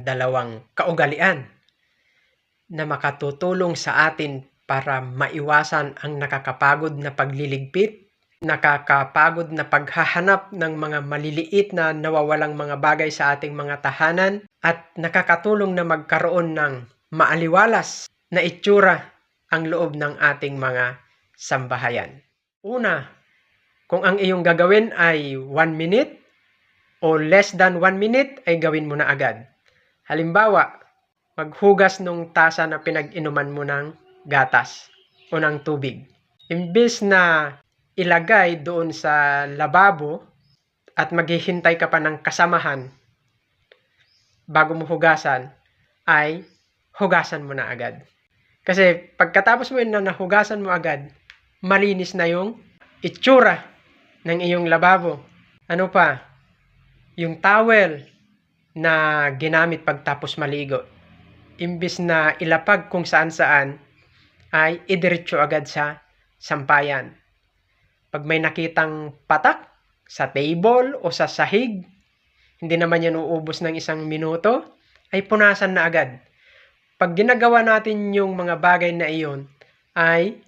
dalawang kaugalian na makatutulong sa atin para maiwasan ang nakakapagod na pagliligpit, nakakapagod na paghahanap ng mga maliliit na nawawalang mga bagay sa ating mga tahanan, at nakakatulong na magkaroon ng maaliwalas na itsura ang loob ng ating mga sambahayan. Una, kung ang iyong gagawin ay 1 minute o less than 1 minute, ay gawin mo na agad. Halimbawa, maghugas nung tasa na pinag-inuman mo ng gatas o ng tubig. Imbis na ilagay doon sa lababo at maghihintay ka pa ng kasamahan bago mo hugasan, ay hugasan mo na agad. Kasi pagkatapos mo yun na nahugasan mo agad, malinis na yung itsura ng iyong lababo. Ano pa? Yung towel na ginamit pagtapos maligo. Imbis na ilapag kung saan saan, ay idiretso agad sa sampayan. Pag may nakitang patak sa table o sa sahig, hindi naman yan uubos ng isang minuto, ay punasan na agad. Pag ginagawa natin yung mga bagay na iyon, ay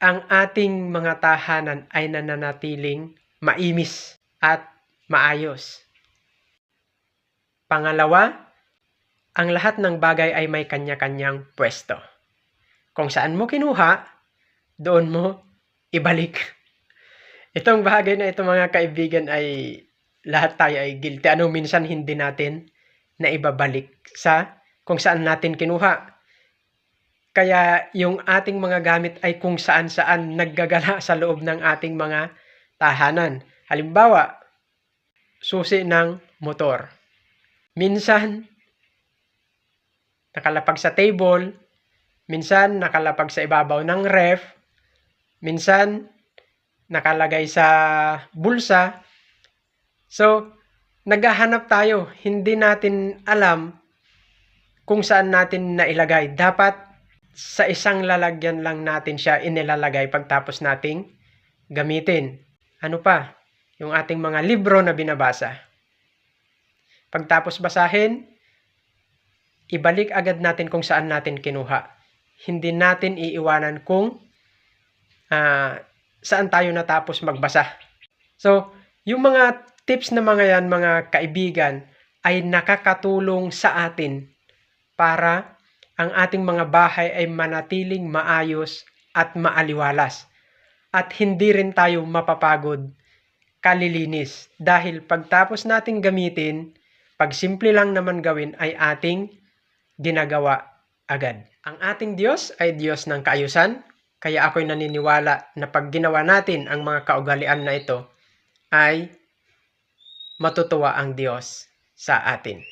ang ating mga tahanan ay nananatiling maimis at maayos. Pangalawa, ang lahat ng bagay ay may kanya-kanyang pwesto. Kung saan mo kinuha, doon mo ibalik. Itong bagay na ito mga kaibigan ay lahat tayo ay guilty. Ano minsan hindi natin na ibabalik sa kung saan natin kinuha. Kaya yung ating mga gamit ay kung saan-saan naggagala sa loob ng ating mga tahanan. Halimbawa, susi ng motor. Minsan, nakalapag sa table, minsan nakalapag sa ibabaw ng ref, minsan nakalagay sa bulsa. So, naghahanap tayo. Hindi natin alam kung saan natin nailagay. Dapat sa isang lalagyan lang natin siya inilalagay pagtapos nating gamitin. Ano pa? Yung ating mga libro na binabasa. Pagtapos basahin, ibalik agad natin kung saan natin kinuha. Hindi natin iiwanan kung uh, saan tayo natapos magbasa. So, yung mga tips na mga yan, mga kaibigan, ay nakakatulong sa atin para ang ating mga bahay ay manatiling maayos at maaliwalas. At hindi rin tayo mapapagod kalilinis. Dahil pagtapos nating gamitin, pag simple lang naman gawin ay ating ginagawa agad. Ang ating Diyos ay Diyos ng kaayusan, kaya ako'y naniniwala na pag ginawa natin ang mga kaugalian na ito, ay matutuwa ang Diyos sa atin.